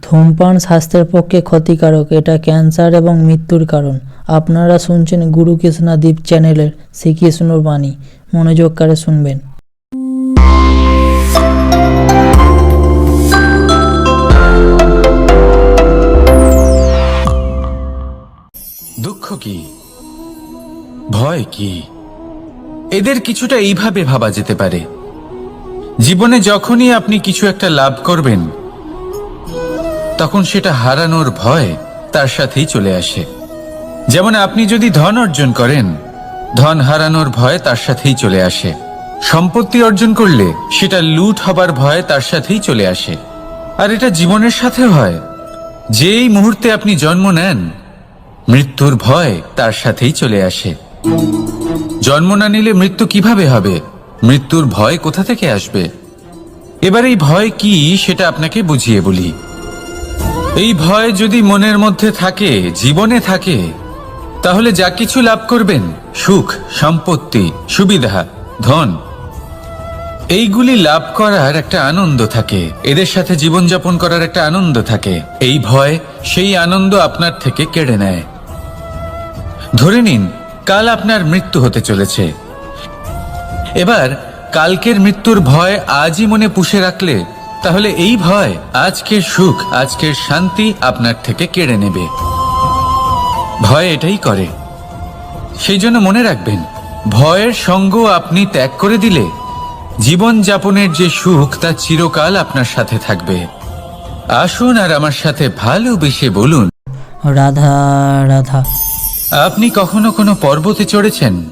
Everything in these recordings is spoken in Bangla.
ধূমপান স্বাস্থ্যের পক্ষে ক্ষতিকারক। এটা ক্যান্সার এবং মৃত্যুর কারণ। আপনারা শুনছেন গুরু কৃষ্ণা দ্বীপ চ্যানেলের শ্রীকৃষ্ণর বাণী। মনোযোগ করে শুনবেন। দুঃখ কি? ভয় কি? এদের কিছুটা এইভাবে ভাবা যেতে পারে। জীবনে যখনই আপনি কিছু একটা লাভ করবেন তখন সেটা হারানোর ভয় তার সাথেই চলে আসে। যেমন আপনি যদি ধন অর্জন করেন, ধন হারানোর ভয় তার সাথেই চলে আসে। সম্পত্তি অর্জন করলে সেটা লুট হবার ভয় তার সাথেই চলে আসে। আর এটা জীবনের সাথে হয়। যেই মুহূর্তে আপনি জন্ম নেন, মৃত্যুর ভয় তার সাথেই চলে আসে। জন্ম না নিলে মৃত্যু কীভাবে হবে? মৃত্যুর ভয় কোথা থেকে আসবে? এবার এই ভয় কি সেটা আপনাকে বুঝিয়ে বলি। এই ভয় যদি মনের মধ্যে থাকে, জীবনে থাকে, তাহলে যা কিছু লাভ করবেন, সুখ, সম্পত্তি, সুবিধা, ধন, এইগুলি লাভ করার একটা আনন্দ থাকে। এদের সাথে জীবনযাপন করার একটা আনন্দ থাকে। এই ভয়, সেই আনন্দ আপনার থেকে কেড়ে নেয়। ধরে নিন, কাল আপনার মৃত্যু হতে চলেছে। এবার, কালকের মৃত্যুর ভয় আজই মনে পুষে রাখলে তাহলে এই ভয় আজকের সুখ আজকের শান্তি আপনার থেকে কেড়ে নেবে। ভয় এটাই করে। সেই জন্য মনে রাখবেন ভয়ের সঙ্গ আপনি ত্যাগ করে দিলে জীবন যাপনের যে সুখ তা চিরকাল আপনার সাথে থাকবে। আসুন আর আমার সাথে ভালোবেসে বলুন। রাধা রাধা। আপনি কখনো কোনো পর্বতে চড়েছেন?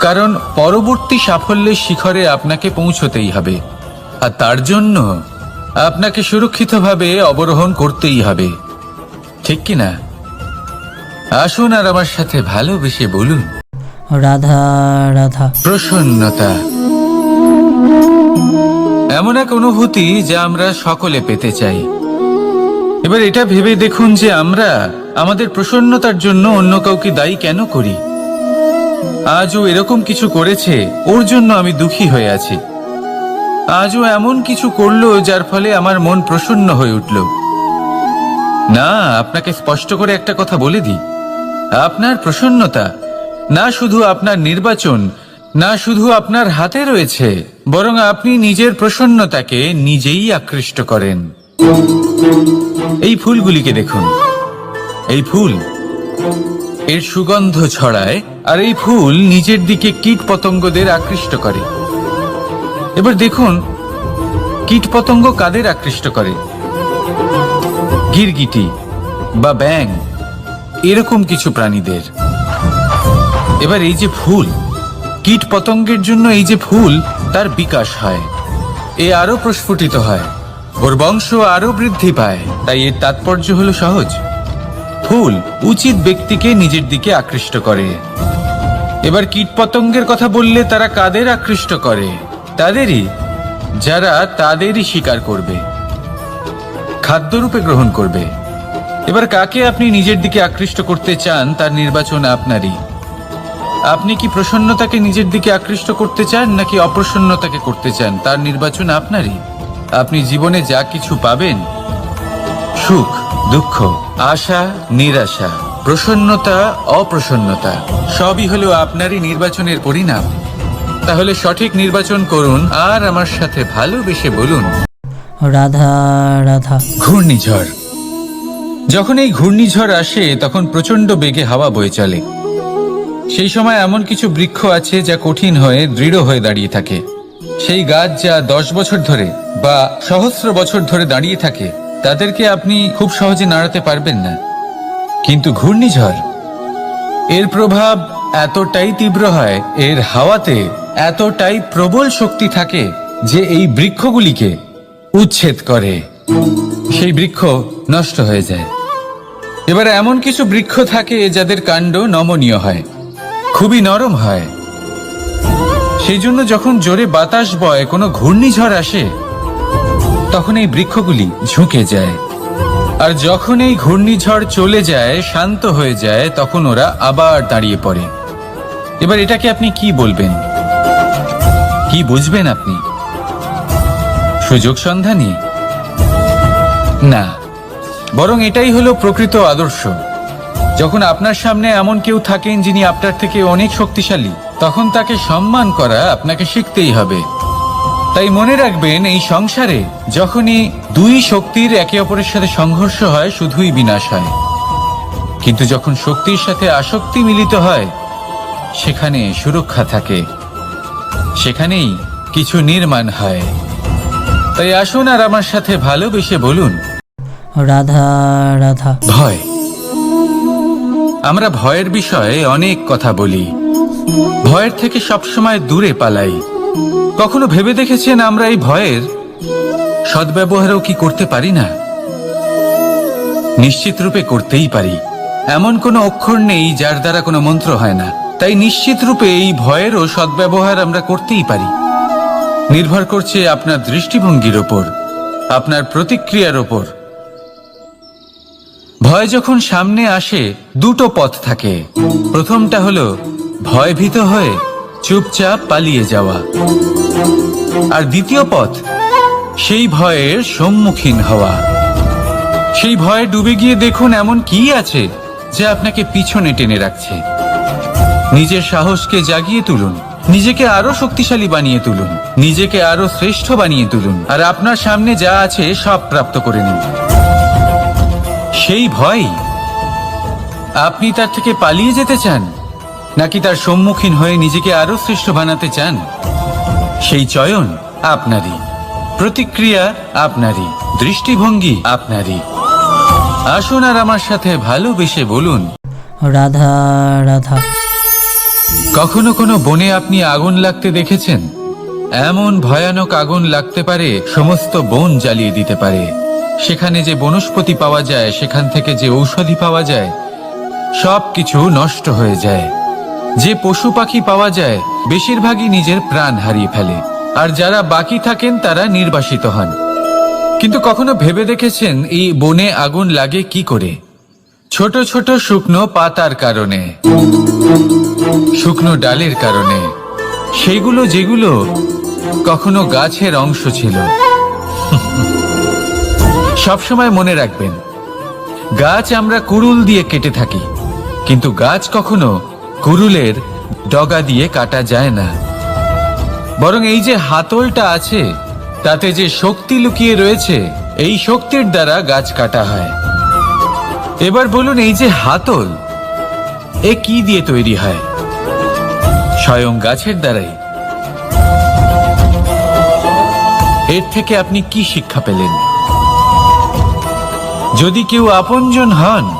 কারণ পরবর্তী সাফল্যের শিখরে আপনাকে পৌঁছতেই হবে। আর তার জন্য আপনাকে সুরক্ষিতভাবে অবরোহণ করতেই হবে। ঠিক কি না আসুন আর আমার সাথে ভালোবেসে বলুন। রাধা রাধা। প্রসন্নতা। এমন এক অনুভূতি যা আমরা সকলে পেতে চাই। এবার এটা ভেবে দেখুন যে আমরা আমাদের প্রসন্নতার জন্য অন্য কাউকে দায়ী কেন করি? আজও এরকম কিছু করেছে, ওর জন্য আমি দুঃখী হয়ে আছি। আজ ও এমন কিছু করল যার ফলে আমার মন প্রসন্ন হয়ে উঠল। না, আপনাকে স্পষ্ট করে একটা কথা বলে দিই। আপনার প্রসন্নতা, না শুধু আপনার নির্বাচন, না শুধু আপনার হাতে রয়েছে, বরং আপনি নিজের প্রসন্নতাকে নিজেই আকৃষ্ট করেন। এই ফুলগুলিকে দেখুন। এই ফুল, এর সুগন্ধ ছড়ায় আর এই ফুল নিজের দিকে কীট পতঙ্গদের আকৃষ্ট করে। এবার দেখুন কীট পতঙ্গ কাদের আকৃষ্ট করে? গিরগিটি বা ব্যাং এরকম কিছু প্রাণীদের। এবার এই যে ফুল কীট পতঙ্গের জন্য এই যে ফুল, তার বিকাশ হয়। এ আরও প্রস্ফুটিত হয়। ওর বংশ আরও বৃদ্ধি পায়। তাই এর তাৎপর্য হলো সহজ। ফুল উচিত ব্যক্তিকে নিজের দিকে আকৃষ্ট করে। এবার কীটপতঙ্গের কথা বললে তারা কাদের আকৃষ্ট করে? তাদেরই, যারা তাদেরই শিকার করবে, খাদ্যরূপে গ্রহণ করবে। এবার কাকে আপনি নিজের দিকে আকৃষ্ট করতে চান, তার নির্বাচন আপনারই। আপনি কি প্রসন্নতাকে নিজের দিকে আকৃষ্ট করতে চান, নাকি অপ্রসন্নতাকে করতে চান, তার নির্বাচন আপনারই। আপনি জীবনে যা কিছু পাবেন, সুখ, দুঃখ, আশা, নিরাশা প্রসন্নতা অপ্রসন্নতা সবই হলো আপনারই নির্বাচনের পরিণাম। তাহলে সঠিক নির্বাচন করুন আর আমার সাথে ভালোবেসে বলুন। রাধা রাধা। ঘূর্ণিঝড়। যখন এই ঘূর্ণিঝড় আসে তখন প্রচণ্ড বেগে হাওয়া বয়ে চলে। সেই সময় এমন কিছু বৃক্ষ আছে যা কঠিন হয়ে দৃঢ় হয়ে দাঁড়িয়ে থাকে। সেই গাছ যা দশ বছর ধরে বা সহস্র বছর ধরে দাঁড়িয়ে থাকে তাদেরকে আপনি খুব সহজে নাড়াতে পারবেন না। কিন্তু ঘূর্ণিঝড়, এর প্রভাব এতটাই তীব্র হয়, এর হাওয়াতে এতটাই প্রবল শক্তি থাকে যে এই বৃক্ষগুলিকে উচ্ছেদ করে। সেই বৃক্ষ নষ্ট হয়ে যায়। এবার এমন কিছু বৃক্ষ থাকে যাদের কাণ্ড নমনীয় হয়, খুবই নরম হয়। সেই জন্য যখন জোরে বাতাস বয় কোনো ঘূর্ণিঝড় আসে, তখন এই বৃক্ষগুলি ঝুঁকে যায়। আর যখন এই ঘূর্ণিঝড় চলে যায়, শান্ত হয়ে যায়, তখন ওরা আবার দাঁড়িয়ে পড়ে। এবার এটাকে আপনি কি বলবেন? কি বুঝবেন আপনি? সুযোগ সন্ধানী? না। বরং এটাই হলো প্রকৃত আদর্শ। যখন আপনার সামনে এমন কেউ থাকেন যিনি আপনার থেকে অনেক শক্তিশালী, তখন তাকে সম্মান করা আপনাকে শিখতেই হবে। তাই মনে রাখবেন এই সংসারে যখনই দুই শক্তির একে অপরের সাথে সংঘর্ষ হয় শুধুই বিনাশ হয়। কিন্তু যখন শক্তির সাথে আসক্তি মিলিত হয় সেখানে সুরক্ষা থাকে। সেখানেই কিছু নির্মাণ হয়। তাই আসুন আর আমার সাথে ভালোবেসে বলুন রাধা রাধা। ভয়। আমরা ভয়ের বিষয়ে অনেক কথা বলি। ভয়ের থেকে সবসময় দূরে পালাই। কখনো ভেবে দেখেছেন আমরা এই ভয়ের সদ্ব্যবহারও কি করতে পারি না? নিশ্চিত রূপে করতেই পারি। এমন কোনো অক্ষর নেই যার দ্বারা কোনো মন্ত্র হয় না। তাই নিশ্চিত রূপে এই ভয়েরও সদ্ব্যবহার আমরা করতেই পারি। নির্ভর করছে আপনার দৃষ্টিভঙ্গির ওপর, আপনার প্রতিক্রিয়ার ওপর। ভয় যখন সামনে আসে, দুটো পথ থাকে। প্রথমটা হলো ভয়ভীত হয়ে চুপচাপ পালিয়ে যাওয়া। আর দ্বিতীয় পথ, সেই ভয়ের সম্মুখীন হওয়া। সেই ভয়ে ডুবে গিয়ে দেখুন এমন কি আছে যা আপনাকে পিছনে টেনে রাখছে। নিজের সাহসকে জাগিয়ে তুলুন, নিজেকে আরও শক্তিশালী বানিয়ে তুলুন, নিজেকে আরও শ্রেষ্ঠ বানিয়ে তুলুন, আর আপনার সামনে যা আছে সব প্রাপ্ত করে নিন। সেই ভয়, আপনি তার থেকে পালিয়ে যেতে চান? নাকি তার সম্মুখীন হয়ে নিজেকে আরও শ্রেষ্ঠ বানাতে চান? সেই চয়ন আপনারই। প্রতিক্রিয়া আপনারই। দৃষ্টিভঙ্গি আপনারই। আসুন আর আমার সাথে ভালোবেসে বলুন। রাধা রাধা। কখনো কোনো বনে আপনি আগুন লাগতে দেখেছেন? এমন ভয়ানক আগুন লাগতে পারে সমস্ত বন জ্বালিয়ে দিতে পারে। সেখানে যে বনস্পতি পাওয়া যায় সেখান থেকে যে ঔষধি পাওয়া যায় সব কিছু নষ্ট হয়ে যায়। যে পশু পাখি পাওয়া যায়, বেশিরভাগই নিজের প্রাণ হারিয়ে ফেলে। আর যারা বাকি থাকেন, তারা নির্বাসিত হন। কিন্তু কখনো ভেবে দেখেছেন এই বনে আগুন লাগে কি করে? ছোট ছোট শুকনো পাতার কারণে, শুকনো ডালের কারণে। সেগুলো যেগুলো কখনো গাছের অংশ ছিল। সবসময় মনে রাখবেন, গাছ আমরা কুড়ুল দিয়ে কেটে থাকি। কিন্তু গাছ কখনো কুড়ুলের ডগা দিয়ে কাটা যায় না। বরং এই যে হাতলটা আছে, তাতে যে শক্তি লুকিয়ে রয়েছে, এই শক্তির দ্বারা গাছ কাটা হয়। এবার বলুন, এই যে হাতল, এ কি দিয়ে তৈরি হয়? স্বয়ং গাছের দ্বারাই। এর থেকে আপনি কি শিক্ষা পেলেন? যদি কেউ আপনজন হন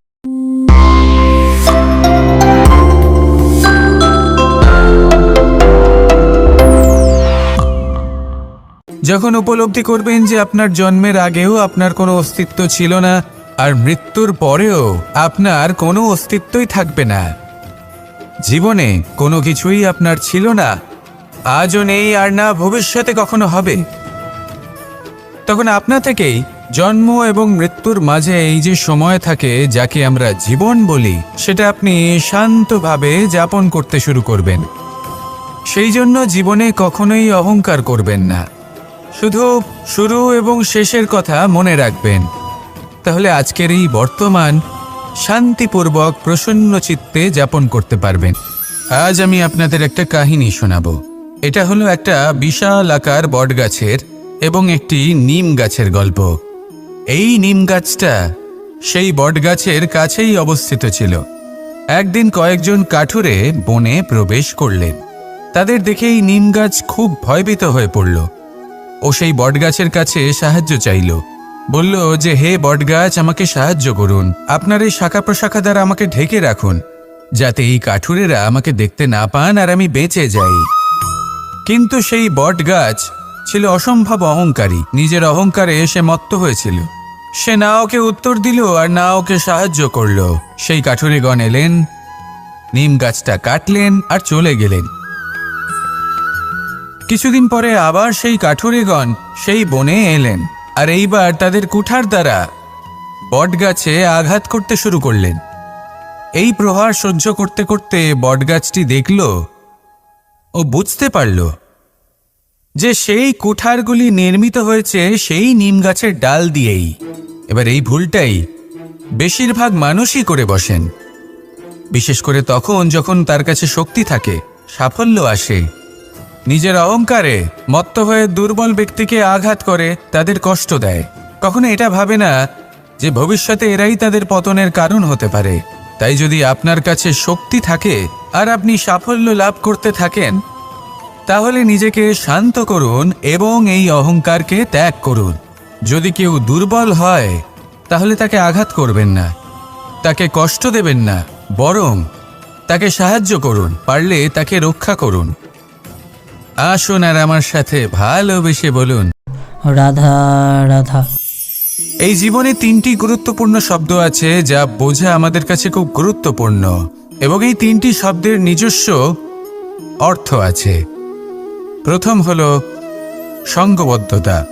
যখন উপলব্ধি করবেন যে আপনার জন্মের আগেও আপনার কোনো অস্তিত্ব ছিল না, আর মৃত্যুর পরেও আপনার কোনো অস্তিত্বই থাকবে না। জীবনে কোনো কিছুই আপনার ছিল না, আজও নেই আর না ভবিষ্যতে কখনো হবে। তখন আপনা থেকেই জন্ম এবং মৃত্যুর মাঝে এই যে সময় থাকে, যাকে আমরা জীবন বলি, সেটা আপনি শান্তভাবে যাপন করতে শুরু করবেন। সেই জন্য জীবনে কখনোই অহংকার করবেন না। শুধু শুরু এবং শেষের কথা মনে রাখবেন। তাহলে আজকের এই বর্তমান শান্তিপূর্বক প্রসন্ন চিত্তে যাপন করতে পারবেন। আজ আমি আপনাদের একটা কাহিনী শোনাব। এটা হলো একটা বিশাল আকার বটগাছের এবং একটি নিম গাছের গল্প। এই নিম গাছটা সেই বটগাছের কাছেই অবস্থিত ছিল। একদিন কয়েকজন কাঠুরে বনে প্রবেশ করলেন। তাদের দেখেই নিম গাছ খুব ভয়ভীত হয়ে পড়ল। ও সেই বটগাছের কাছে সাহায্য চাইল। বলল যে, হে বটগাছ, আমাকে সাহায্য করুন। আপনার এই শাখা প্রশাখা দ্বারা আমাকে ঢেকে রাখুন, যাতে এই কাঠুরেরা আমাকে দেখতে না পান আর আমি বেঁচে যাই। কিন্তু সেই বটগাছ ছিল অসম্ভব অহংকারী। নিজের অহংকারে সে মত্ত হয়েছিল। সে না ওকে উত্তর দিল আর না ওকে সাহায্য করল। সেই কাঠুরেগণ এলেন, নিম গাছটা কাটলেন আর চলে গেলেন। কিছুদিন পরে আবার সেই কাঠুরেগণ সেই বনে এলেন আর এইবার তাদের কুঠার দ্বারা বটগাছে আঘাত করতে শুরু করলেন। এই প্রহার সহ্য করতে করতে বটগাছটি দেখল ও বুঝতে পারল যে সেই কুঠারগুলি নির্মিত হয়েছে সেই নিম গাছের ডাল দিয়েই। এবার এই ভুলটাই বেশিরভাগ মানুষই করে বসেন। বিশেষ করে তখন যখন তার কাছে শক্তি থাকে, সাফল্য আসে। নিজের অহংকারে মত্ত হয়ে দুর্বল ব্যক্তিকে আঘাত করে তাদের কষ্ট দেয়। কখনো এটা ভাবে না যে ভবিষ্যতে এরাই তাদের পতনের কারণ হতে পারে। তাই যদি আপনার কাছে শক্তি থাকে আর আপনি সাফল্য লাভ করতে থাকেন, তাহলে নিজেকে শান্ত করুন এবং এই অহংকারকে ত্যাগ করুন। যদি কেউ দুর্বল হয়, তাহলে তাকে আঘাত করবেন না। তাকে কষ্ট দেবেন না, বরং তাকে সাহায্য করুন, পারলে তাকে রক্ষা করুন। আসুন আর আমার সাথে ভালোবেসে বলুন। রাধা রাধা। এই জীবনে তিনটি গুরুত্বপূর্ণ শব্দ আছে যা বোঝা আমাদের কাছে খুব গুরুত্বপূর্ণ এবং এই তিনটি শব্দের নিজস্ব অর্থ আছে। প্রথম হল সঙ্গবদ্ধতা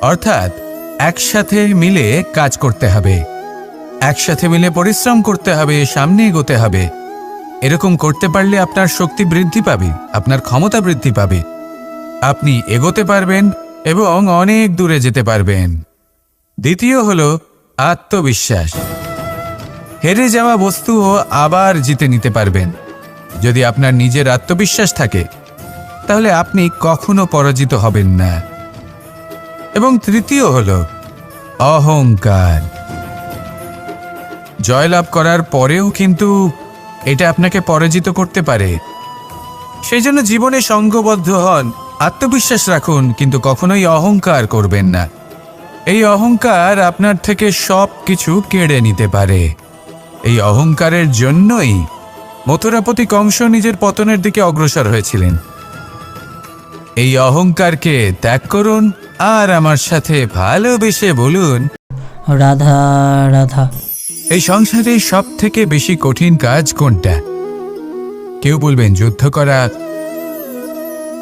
অর্থাৎ একসাথে মিলে কাজ করতে হবে। একসাথে মিলে পরিশ্রম করতে হবে সামনে এগোতে হবে। এরকম করতে পারলে আপনার শক্তি বৃদ্ধি পাবে, আপনার ক্ষমতা বৃদ্ধি পাবে। আপনি এগোতে পারবেন এবং অনেক দূরে যেতে পারবেন। দ্বিতীয় হল আত্মবিশ্বাস। হেরে যাওয়া বস্তুও আবার জিতে নিতে পারবেন। যদি আপনার নিজের আত্মবিশ্বাস থাকে, তাহলে আপনি কখনো পরাজিত হবেন না। এবং তৃতীয় হল অহংকার। জয়লাভ করার পরেও কিন্তু এটা আপনাকে পরাজিত করতে পারে। সেই জন্য জীবনে সঙ্গবদ্ধ হন, আত্মবিশ্বাস রাখুন, কিন্তু কখনোই অহংকার করবেন না। এই অহংকার আপনার থেকে সব কিছু কেড়ে নিতে পারে। এই অহংকারের জন্যই মথুরাপতি কংস নিজের পতনের দিকে অগ্রসর হয়েছিলেন। এই অহংকারকে ত্যাগ করুন, আর আমার সাথে ভালোবেসে বলুন, রাধা রাধা। এই সংসারে সব থেকে বেশি কঠিন কাজ কোনটা? কেউ বলবেন যুদ্ধ করা,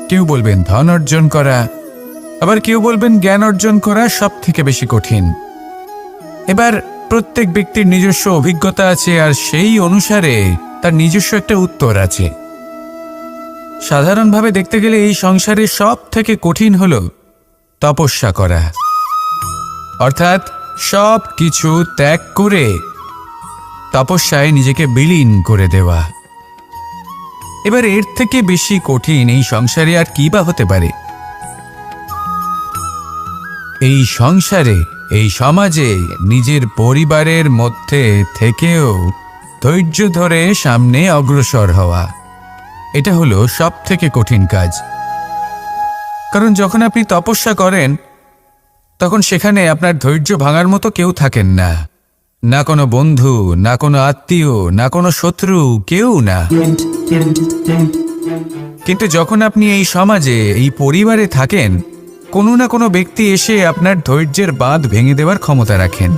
কেউ বলবেন ধন অর্জন করা, আবার কেউ বলবেন জ্ঞান অর্জন করা সব থেকে বেশি কঠিন। এবার প্রত্যেক ব্যক্তির নিজস্ব অভিজ্ঞতা আছে আর সেই অনুসারে তার নিজস্ব একটা উত্তর আছে। সাধারণভাবে দেখতে গেলে এই সংসারে সব থেকে কঠিন হল তপস্যা করা। অর্থাৎ সব কিছু ত্যাগ করে তপস্যায় নিজেকে বিলীন করে দেওয়া। এবার এর থেকে বেশি কঠিন এই সংসারে আর কি বা হতে পারে? এই সংসারে, এই সমাজে, নিজের পরিবারের মধ্যে থেকেও ধৈর্য ধরে সামনে অগ্রসর হওয়া, এটা হলো সব থেকে কঠিন কাজ। কারণ যখন আপনি তপস্যা করেন, তখন সেখানে আপনার ধৈর্য ভাঙার মতো কেউ থাকেন না। না কোনো বন্ধু, না কোনো আত্মীয়, না কোনো শত্রু, কেউ না। কিন্তু যখন আপনি এই সমাজে, এই পরিবারে থাকেন, কোনো না কোনো ব্যক্তি এসে আপনার ধৈর্যের বাঁধ ভেঙে দেওয়ার ক্ষমতা রাখেন।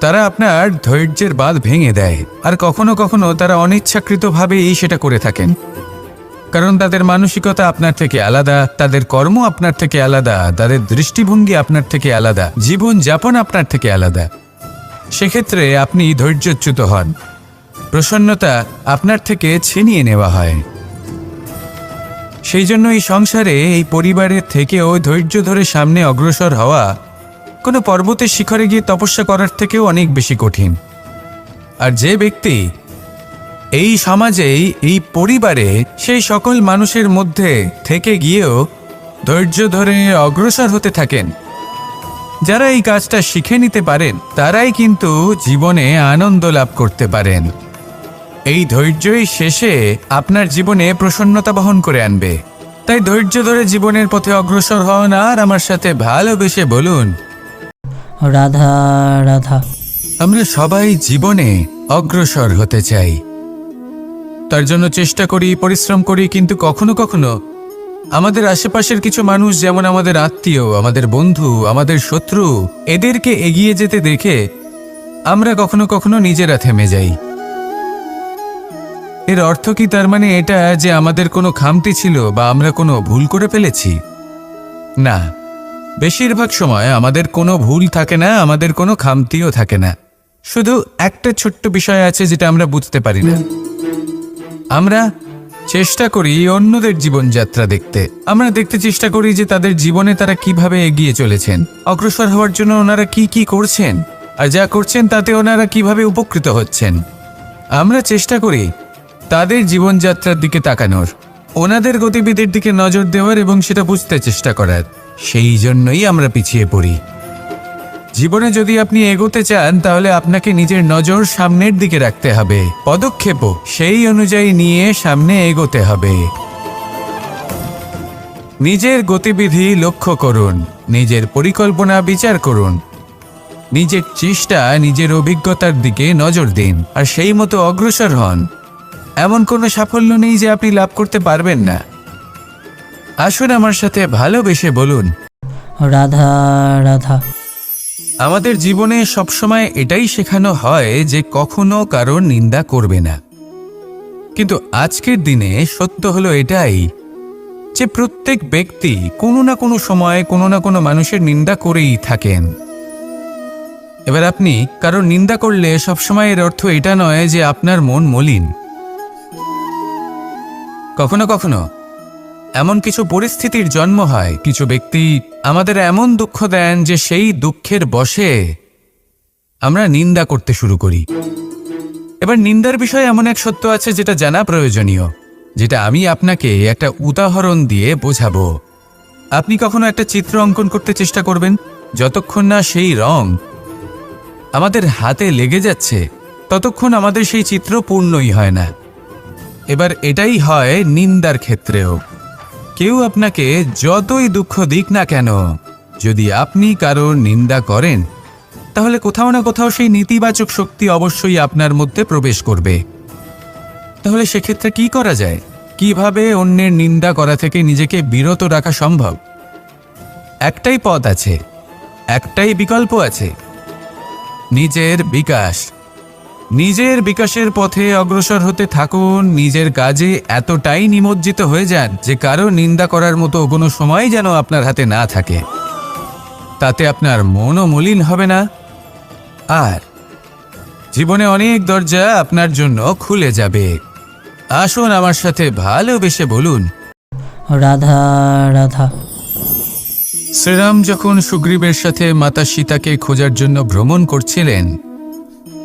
তারা আপনার ধৈর্যের বাঁধ ভেঙে দেয়, আর কখনো কখনো তারা অনিচ্ছাকৃতভাবেই সেটা করে থাকেন। কারণ তাদের মানসিকতা আপনার থেকে আলাদা, তাদের কর্ম আপনার থেকে আলাদা, তাদের দৃষ্টিভঙ্গি আপনার থেকে আলাদা জীবন যাপন আপনার থেকে আলাদা। সেক্ষেত্রে আপনি ধৈর্যচ্যুত হন। প্রসন্নতা আপনার থেকে ছিনিয়ে নেওয়া হয়। সেই জন্য এই সংসারে এই পরিবারের থেকেও ধৈর্য ধরে সামনে অগ্রসর হওয়া কোনো পর্বতের শিখরে গিয়ে তপস্যা করার থেকেও অনেক বেশি কঠিন। আর যে ব্যক্তি এই সমাজেই, এই পরিবারে সেই সকল মানুষের মধ্যে থেকে গিয়েও ধৈর্য ধরে অগ্রসর হতে থাকেন। যারা এই কাজটা শিখে নিতে পারেন তারাই কিন্তু জীবনে আনন্দ লাভ করতে পারেন। এই ধৈর্যই শেষে আপনার জীবনে প্রসন্নতা বহন করে আনবে। তাই ধৈর্য ধরে জীবনের পথে অগ্রসর হন আর আমার সাথে ভালোবেসে বলুন রাধা রাধা। আমরা সবাই জীবনে অগ্রসর হতে চাই। তার জন্য চেষ্টা করি পরিশ্রম করি কিন্তু কখনো কখনো আমাদের আশেপাশের কিছু মানুষ যেমন আমাদের আত্মীয়, আমাদের বন্ধু, আমাদের শত্রু, এদেরকে এগিয়ে যেতে দেখে আমরা কখনো কখনো নিজেরা থেমে যাই। এর অর্থ কি? তার মানে এটা যে আমাদের কোনো খামতি ছিল বা আমরা কোনো ভুল করে ফেলেছি? না। বেশিরভাগ সময় আমাদের কোনো ভুল থাকে না, আমাদের কোনো খামতিও থাকে না। শুধু একটা ছোট্ট বিষয় আছে যেটা আমরা বুঝতে পারি না। আমরা চেষ্টা করি অন্যদের জীবনযাত্রা দেখতে। আমরা দেখতে চেষ্টা করি যে তাদের জীবনে তারা কীভাবে এগিয়ে চলেছেন। অগ্রসর হওয়ার জন্য ওনারা কি কি করছেন? আর যা করছেন তাতে ওনারা কীভাবে উপকৃত হচ্ছেন? আমরা চেষ্টা করি তাদের জীবনযাত্রার দিকে তাকানোর। ওনাদের গতিবিধির দিকে নজর দেওয়ার এবং সেটা বুঝতে চেষ্টা করার। সেই জন্যই আমরা পিছিয়ে পড়ি। জীবনে যদি আপনি এগোতে চান, তাহলে আপনাকে নিজের নজর সামনের দিকে রাখতে হবে। পদক্ষেপও সেই অনুযায়ী নিয়ে সামনে এগোতে হবে। নিজের গতিবিধি লক্ষ্য করুন, নিজের পরিকল্পনা বিচার করুন, নিজের চেষ্টা নিজের অভিজ্ঞতার দিকে নজর দিন, আর সেই মতো অগ্রসর হন। এমন কোনো সাফল্য নেই যে আপনি লাভ করতে পারবেন না। আসুন আমার সাথে ভালোবেসে বলুন। রাধা রাধা। আমাদের জীবনে সবসময় এটাই শেখানো হয় যে কখনো কারোর নিন্দা করবে না। কিন্তু আজকের দিনে সত্য হলো এটাই যে প্রত্যেক ব্যক্তি কোনো না কোনো সময় কোনো না কোনো মানুষের নিন্দা করেই থাকেন। এবার আপনি কারোর নিন্দা করলে সবসময় এর অর্থ এটা নয় যে আপনার মন মলিন। কখনো কখনো এমন কিছু পরিস্থিতির জন্ম হয়, কিছু ব্যক্তি আমাদের এমন দুঃখ দেন যে সেই দুঃখের বশে আমরা নিন্দা করতে শুরু করি। এবার নিন্দার বিষয়ে এমন এক সত্য আছে যেটা জানা প্রয়োজনীয়, যেটা আমি আপনাকে একটা উদাহরণ দিয়ে বোঝাবো। আপনি কখনো একটা চিত্র অঙ্কন করতে চেষ্টা করবেন? যতক্ষণ না সেই রং আমাদের হাতে লেগে যাচ্ছে, ততক্ষণ আমাদের সেই চিত্র পূর্ণই হয় না। এবার এটাই হয় নিন্দার ক্ষেত্রেও। কেউ আপনাকে যতই দুঃখ দিক না কেন, যদি আপনি কারোর নিন্দা করেন, তাহলে কোথাও না কোথাও সেই নেতিবাচক শক্তি অবশ্যই আপনার মধ্যে প্রবেশ করবে। তাহলে সেক্ষেত্রে কি করা যায়? কীভাবে অন্যের নিন্দা করা থেকে নিজেকে বিরত রাখা সম্ভব? একটাই পথ আছে, একটাই বিকল্প আছে, নিজের বিকাশ। নিজের বিকাশের পথে অগ্রসর হতে থাকুন নিজের কাজে এতটাই নিমজ্জিত হয়ে যান যে কারও নিন্দা করার মতো কোনো সময় যেন আপনার হাতে না থাকে। তাতে আপনার মনও মলিন হবে না। আর জীবনে অনেক দরজা আপনার জন্য খুলে যাবে। আসুন আমার সাথে ভালোবেসে বলুন। রাধা রাধা। শ্রীরাম যখন সুগ্রীবের সাথে মাতা সীতাকে খোঁজার জন্য ভ্রমণ করছিলেন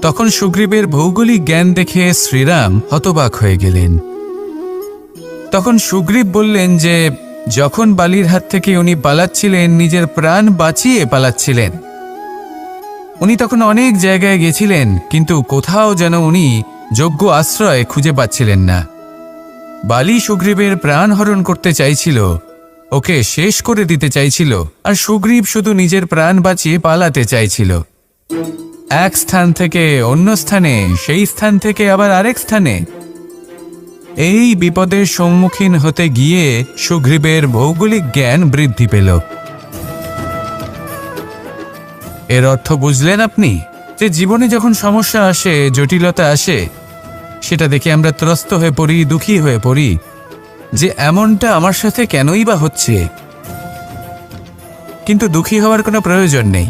তখন সুগ্রীবের ভৌগোলিক জ্ঞান দেখে শ্রীরাম হতবাক হয়ে গেলেন। তখন সুগ্রীব বললেন যে, যখন বালির হাত থেকে উনি পালাচ্ছিলেন, নিজের প্রাণ বাঁচিয়ে পালাচ্ছিলেন। উনি তখন অনেক জায়গায় গেছিলেন, কিন্তু কোথাও যেন উনি যোগ্য আশ্রয় খুঁজে পাচ্ছিলেন না। বালি সুগ্রীবের প্রাণ হরণ করতে চাইছিল, ওকে শেষ করে দিতে চাইছিল, আর সুগ্রীব শুধু নিজের প্রাণ বাঁচিয়ে পালাতে চাইছিল। এক স্থান থেকে অন্য স্থানে, সেই স্থান থেকে আবার আরেক স্থানে। এই বিপদের সম্মুখীন হতে গিয়ে সুগ্রীবের ভৌগোলিক জ্ঞান বৃদ্ধি পেল। এর অর্থ বুঝলেন আপনি? যে জীবনে যখন সমস্যা আসে, জটিলতা আসে, সেটা দেখে আমরা ত্রস্ত হয়ে পড়ি, দুঃখী হয়ে পড়ি। যে এমনটা আমার সাথে কেনই বা হচ্ছে? কিন্তু দুঃখী হওয়ার কোনো প্রয়োজন নেই।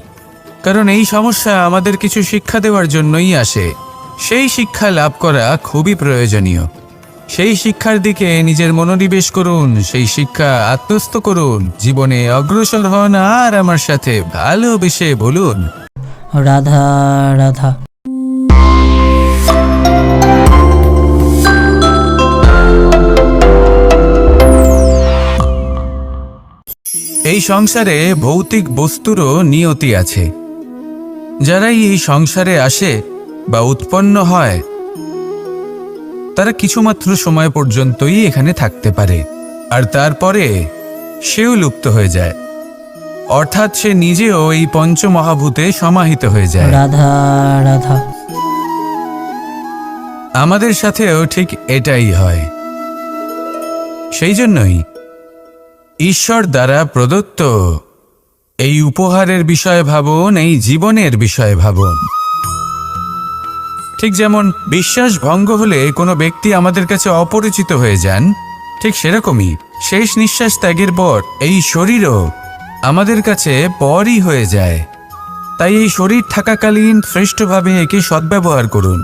কারণ এই সমস্যা আমাদের কিছু শিক্ষা দেওয়ার জন্যই আসে। সেই শিক্ষা লাভ করা খুবই প্রয়োজনীয়। সেই শিক্ষার দিকে নিজের মনোনিবেশ করুন সেই শিক্ষা আত্মস্থ করুন জীবনে অগ্রসর হন আর আমার সাথে ভালোবেসে বলুন। রাধা রাধা। এই সংসারে ভৌতিক বস্তুরও নিয়তি আছে। যারাই এই সংসারে আসে বা উৎপন্ন হয় তারা কিছুমাত্র সময় পর্যন্তই এখানে থাকতে পারে আর তারপরে সেও লুপ্ত হয়ে যায়। অর্থাৎ সে নিজেও এই পঞ্চমহাভূতে সমাহিত হয়ে যায়। রাধা রাধা। আমাদের সাথেও ঠিক এটাই হয়। সেই জন্যই ঈশ্বর দ্বারা প্রদত্ত এই উপহারের বিষয়ে ভাবুন, এই জীবনের বিষয়ে ভাবুন। ঠিক যেমন বিশ্বাস ভঙ্গ হলে কোনো ব্যক্তি আমাদের কাছে অপরিচিত হয়ে যান, ঠিক সেরকমই শেষ নিঃশ্বাস ত্যাগের পর এই শরীরও আমাদের কাছে পরই হয়ে যায়। তাই এই শরীর থাকাকালীন শ্রেষ্ঠভাবে একে সদ্ব্যবহার করুন,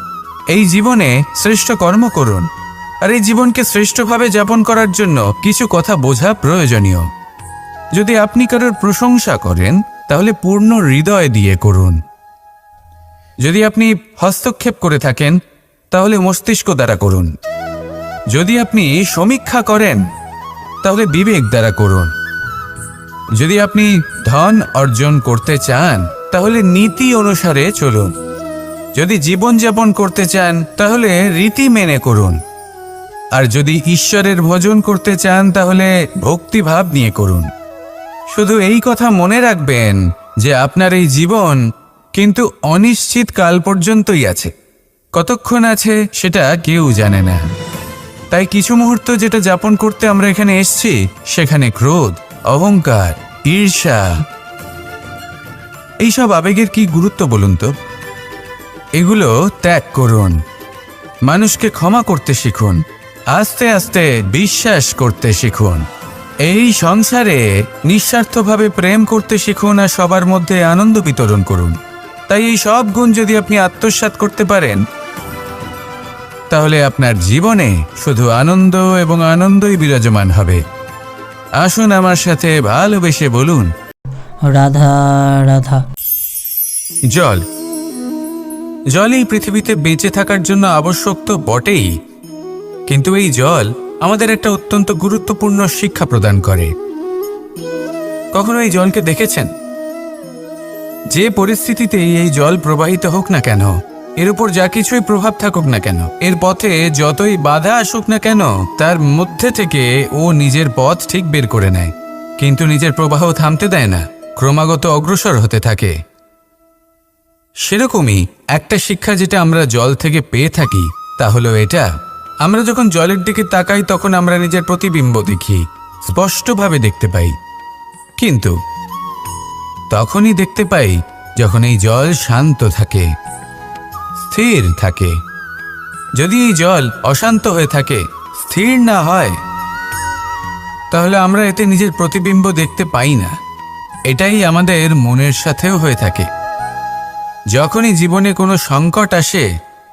এই জীবনে শ্রেষ্ঠ কর্ম করুন, আর এই জীবনকে শ্রেষ্ঠভাবে যাপন করার জন্য কিছু কথা বোঝা প্রয়োজনীয়। যদি আপনি কারোর প্রশংসা করেন, তাহলে পূর্ণ হৃদয় দিয়ে করুন। যদি আপনি হস্তক্ষেপ করে থাকেন, তাহলে মস্তিষ্ক দ্বারা করুন। যদি আপনি সমীক্ষা করেন, তাহলে বিবেক দ্বারা করুন। যদি আপনি ধন অর্জন করতে চান, তাহলে নীতি অনুসারে চলুন। যদি জীবনযাপন করতে চান, তাহলে রীতি মেনে করুন। আর যদি ঈশ্বরের ভজন করতে চান, তাহলে ভক্তিভাব নিয়ে করুন। শুধু এই কথা মনে রাখবেন যে আপনার এই জীবন কিন্তু অনিশ্চিত কাল পর্যন্তই আছে। কতক্ষণ আছে সেটা কেউ জানে না। তাই কিছু মুহূর্ত যেটা যাপন করতে আমরা এখানে এসেছি, সেখানে ক্রোধ, অহংকার, ঈর্ষা। এইসব আবেগের কি গুরুত্ব বলুন তো? এগুলো ত্যাগ করুন। মানুষকে ক্ষমা করতে শিখুন। আস্তে আস্তে বিশ্বাস করতে শিখুন। এই সংসারে নিঃস্বার্থভাবে প্রেম করতে শিখুন আর সবার মধ্যে আনন্দ বিতরণ করুন। তাই এই সব গুণ যদি আপনি আত্মসাৎ করতে পারেন তাহলে আপনার জীবনে শুধু আনন্দ এবং আনন্দই বিরাজমান হবে। আসুন আমার সাথে ভালোবেসে বলুন। রাধা রাধা। জল। জল এই পৃথিবীতে বেঁচে থাকার জন্য আবশ্যক তো বটেই। কিন্তু এই জল আমাদের একটা অত্যন্ত গুরুত্বপূর্ণ শিক্ষা প্রদান করে। কখনো এই জলকে দেখেছেন? যে পরিস্থিতিতেই এই জল প্রবাহিত হোক না কেন, এর উপর যা কিছুই প্রভাব থাকুক না কেন, এর পথে যতই বাধা আসুক না কেন, তার মধ্যে থেকে ও নিজের পথ ঠিক বের করে নেয়। কিন্তু নিজের প্রবাহ থামতে দেয় না, ক্রমাগত অগ্রসর হতে থাকে। সেরকমই একটা শিক্ষা যেটা আমরা জল থেকে পেয়ে থাকি, তা হলো এটা। আমরা যখন জলের দিকে তাকাই, তখন আমরা নিজের প্রতিবিম্ব দেখি, স্পষ্টভাবে দেখতে পাই। কিন্তু তখনই দেখতে পাই, যখন এই জল শান্ত থাকে, স্থির থাকে। যদি এই জল অশান্ত হয়ে থাকে, স্থির না হয়, তাহলে আমরা এতে নিজের প্রতিবিম্ব দেখতে পাই না। এটাই আমাদের মনের সাথেও হয়ে থাকে। যখনই জীবনে কোনো সংকট আসে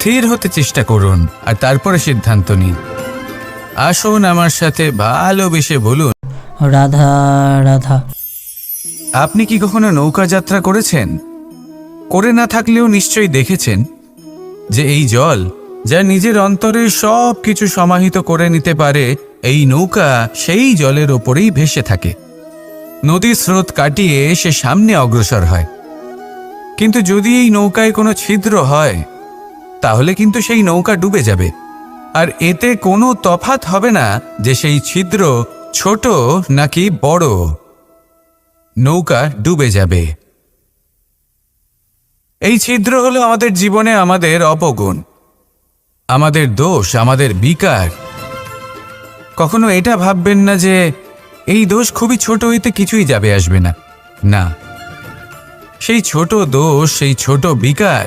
স্থির হতে চেষ্টা করুন আর তারপরে সিদ্ধান্ত নিন। আসুন আমার সাথে ভালোবেসে বলুন। রাধা রাধা। আপনি কি কখনো নৌকা যাত্রা করেছেন? করে না থাকলেও নিশ্চয়ই দেখেছেন যে এই জল যা নিজের অন্তরে সব কিছু সমাহিত করে নিতে পারে এই নৌকা সেই জলের ওপরেই ভেসে থাকে। নদীর স্রোত কাটিয়ে সে সামনে অগ্রসর হয়। কিন্তু যদি এই নৌকায় কোনো ছিদ্র হয় তাহলে কিন্তু সেই নৌকা ডুবে যাবে। আর এতে কোনো তফাত হবে না যে সেই ছিদ্র ছোট নাকি বড়। নৌকা ডুবে যাবে। এই ছিদ্র হলো আমাদের জীবনে আমাদের অপগুণ। আমাদের দোষ, আমাদের বিকার। কখনো এটা ভাববেন না যে এই দোষ খুবই ছোট হইতে কিছুই যাবে, আসবে না। না। সেই ছোট দোষ, সেই ছোট বিকার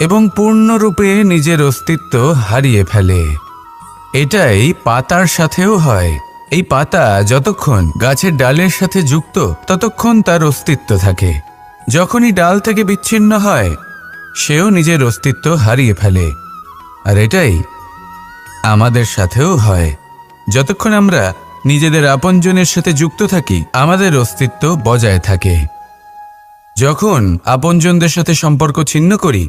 এবং পূর্ণরূপে নিজের অস্তিত্ব হারিয়ে ফেলে। এটাই পাতার সাথেও হয়। এই পাতা যতক্ষণ গাছের ডালের সাথে যুক্ত, ততক্ষণ তার অস্তিত্ব থাকে। যখনই ডাল থেকে বিচ্ছিন্ন হয়, সেও নিজের অস্তিত্ব হারিয়ে ফেলে। আর এটাই আমাদের সাথেও হয়। যতক্ষণ আমরা নিজেদের আপনজনের সাথে যুক্ত থাকি, আমাদের অস্তিত্ব বজায় থাকে। যখন আপনজনদের সাথে সম্পর্ক ছিন্ন করি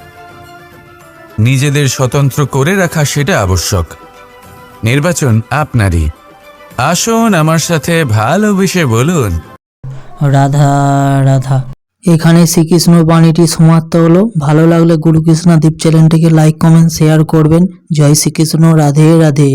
নিজেদের স্বতন্ত্র করে রাখা সেটা আবশ্যক। নির্বাচন আপনারই। আসুন আমার সাথে ভালোবেসে বলুন। রাধা রাধা। এখানে শ্রীকৃষ্ণ বাণীটি সমাপ্ত হলো। ভালো লাগলে গুরুকৃষ্ণ দ্বীপ চ্যানেলটিকে লাইক, কমেন্ট, শেয়ার করবেন। জয় শ্রীকৃষ্ণ। রাধে রাধে।